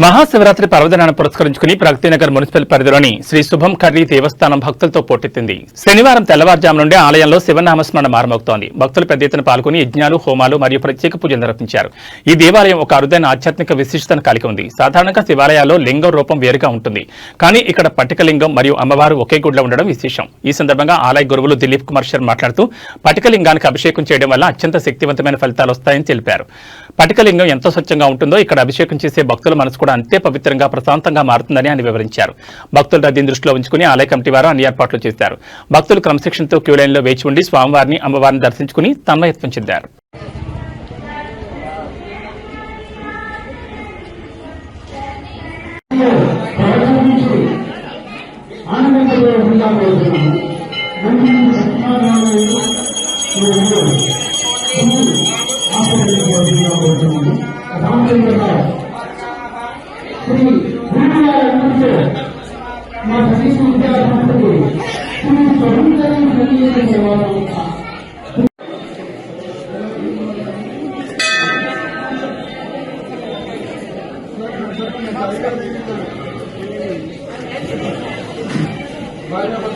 మహాశివరాత్రి పర్వదినాన్ని పురస్కరించుకుని ప్రగతినగర్ మున్సిపల్ పరిధిలోని శ్రీ శుభం కర్రీ దేవస్థానం భక్తులతో పోటెత్తింది. శనివారం తెల్లవారుజాము నుండి ఆలయంలో శివనామస్మరణ మారమవుతోంది భక్తులు పెద్ద ఎత్తున పాల్గొని యజ్ఞాలు హోమాలు మరియు ప్రత్యేక పూజలు నిర్వహించారు. ఈ దేవాలయం ఒక అరుదైన ఆధ్యాత్మిక విశిష్టతను కలిగి ఉంది. సాధారణంగా శివాలయాల్లో లింగం రూపం వేరుగా ఉంటుంది. కానీ ఇక్కడ పటికలింగం మరియు అమ్మవారు ఒకే గుడిలో ఉండడం విశేషం. ఈ సందర్భంగా ఆలయ గురువులు దిలీప్ కుమార్ శర్మ మాట్లాడుతూ పటికలింగానికి అభిషేకం చేయడం వల్ల అత్యంత శక్తివంతమైన ఫలితాలు వస్తాయని తెలిపారు. పటికలింగం ఎంత స్వచ్ఛంగా ఉంటుందో ఇక్కడ అభిషేకం చేసే భక్తుల మనసు కూడా అంతే పవిత్రంగా ప్రశాంతంగా మారుతుందని ఆయన వివరించారు. భక్తుల రద్దీని దృష్టిలో ఉంచుకుని ఆలయ కమిటీ వారు అన్ని ఏర్పాట్లు చేశారు. భక్తులు క్రమశిక్షణతో క్యూ లైన్లో వేచి ఉండి స్వామివారిని అమ్మవారిని దర్శించుకుని తన్మయత్వం చెందారు. సతీష్ విద్యా సంస్థకి శ్రీ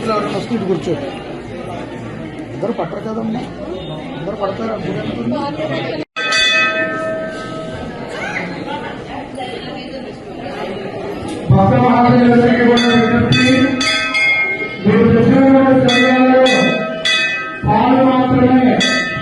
స్వతంత్రం కూర్చో ఇద్దరు పట్టరు కదమ్మా ఇద్దరు పడతారు అనుకుంటున్నారు భక్త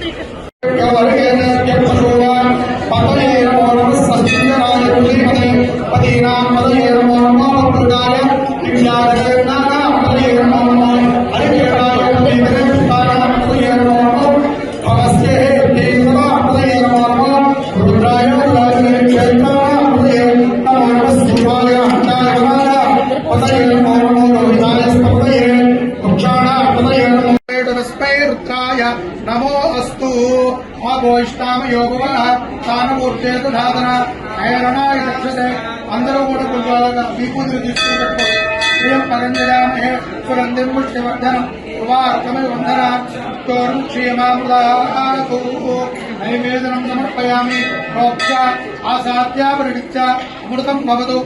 చేయండి గణేష్ కుమార్ రుద్రాయ నమో అస్తు. ఆగోష్టామ యోగవన. స్థానమూర్తేతు సాధన హేరణాయ రక్షతే అందరూ కూడా కొంచెం విభూతులు తీసుకుని పెట్టుకోండి ప్రియం పరంజయామే సుగంధిం పుష్టివర్ధనం ఉవార్కమే వందన. తోరం క్షేమామృతాకు నైవేదనం సమర్పయామి. ప్రోక్ష ఆసాద్యాపరిడిచ్చ అమృతం భవతు.